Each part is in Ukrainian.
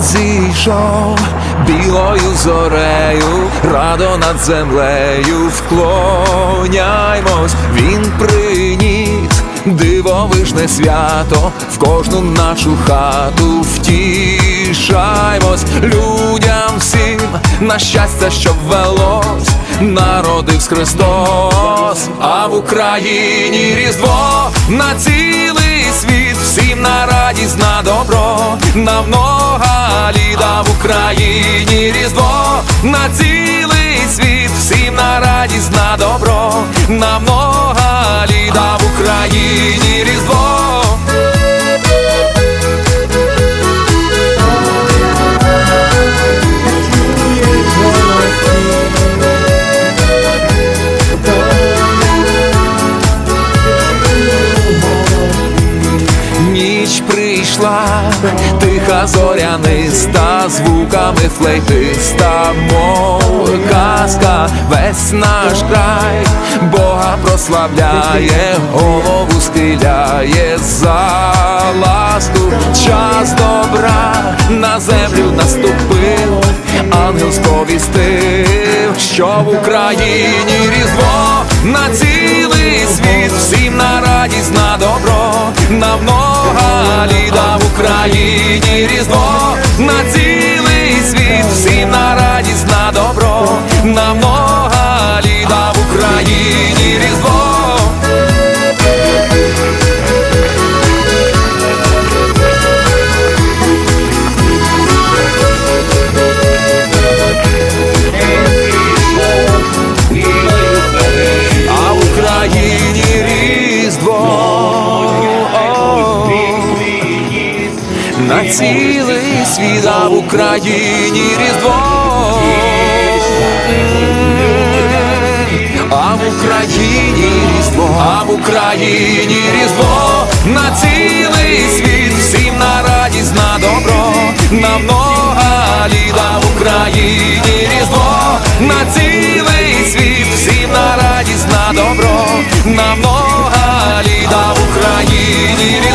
зійшов білою зорею, радо над землею вклоняймось, він приніс дивовижне свято в кожну нашу хату втішаймось. Людям всім на щастя, щоб велось, народився Христос, а в Україні Різдво на цілий світ, всім на радість, на добро, на много в Україні Різдво на цілий світ, всім на радість, на добро, на тиха зоряниста, звуками флейтиста, мов казка, весь наш край, Бога прославляє, голову схиляє за ласку, час добра на землю наступив, ангел сповістив, що в Україні різдво на цілий світ, всім на радість, на добро, на много літа в Україні різдво, на цілий світ, всім на радість, на добро, на много цілий світ, в Україні різдво. А в Україні різдво, а в Україні різдво, на цілий світ, всім на радість, на добро, на много літа в Україні різдво, на цілий світ, всім на радість, на добро, на много літа в Україні різдво,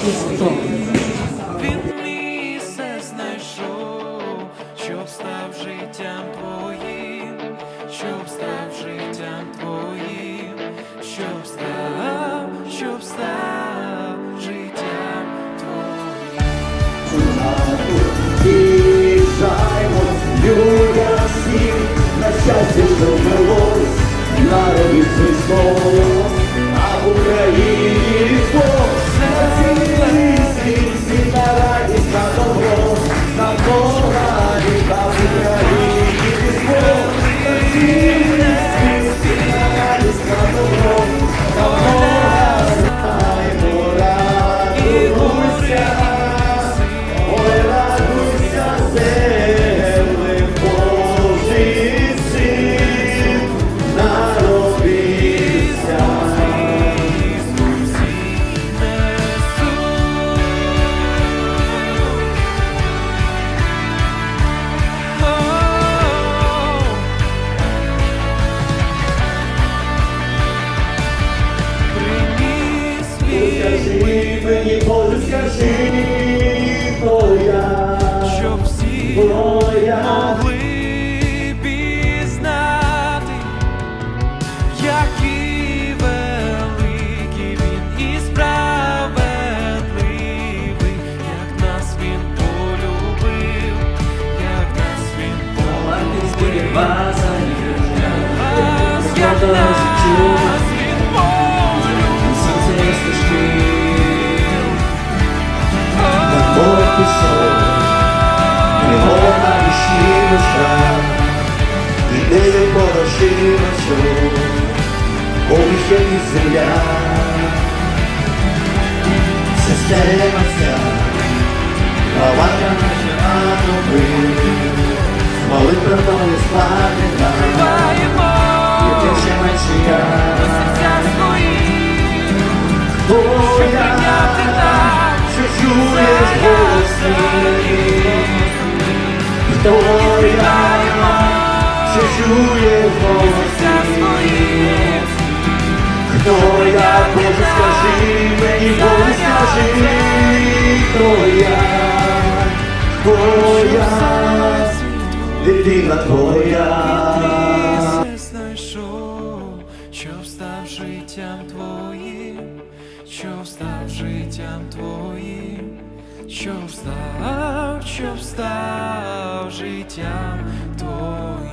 серці він місце знайшов, щоб став життям твоїм, щоб став життям твоїм, щоб став, щоб став життям твоїм. На щастя, що Мені Боже, скажи, хто я, щоб всі хто я. могли пізнати, який великий він і справедливий, як нас він полюбив, як нас він полюбив. Як нас пісок, Його ріші душа, іде порожіночу, повіща і земля, система ця, Палата наша аноби, молитва то не складена, і ти ще менше я, хто я, що чуєш Бог? Хто я, що чуєш голос серця Хто я, Боже, скажи мені, Боже, скажи, хто я, хто я, дитина твоя. Знайшов, щоб став життям твоїм, щоб став життям твоїм, щоб встав, що встав життям твоїм.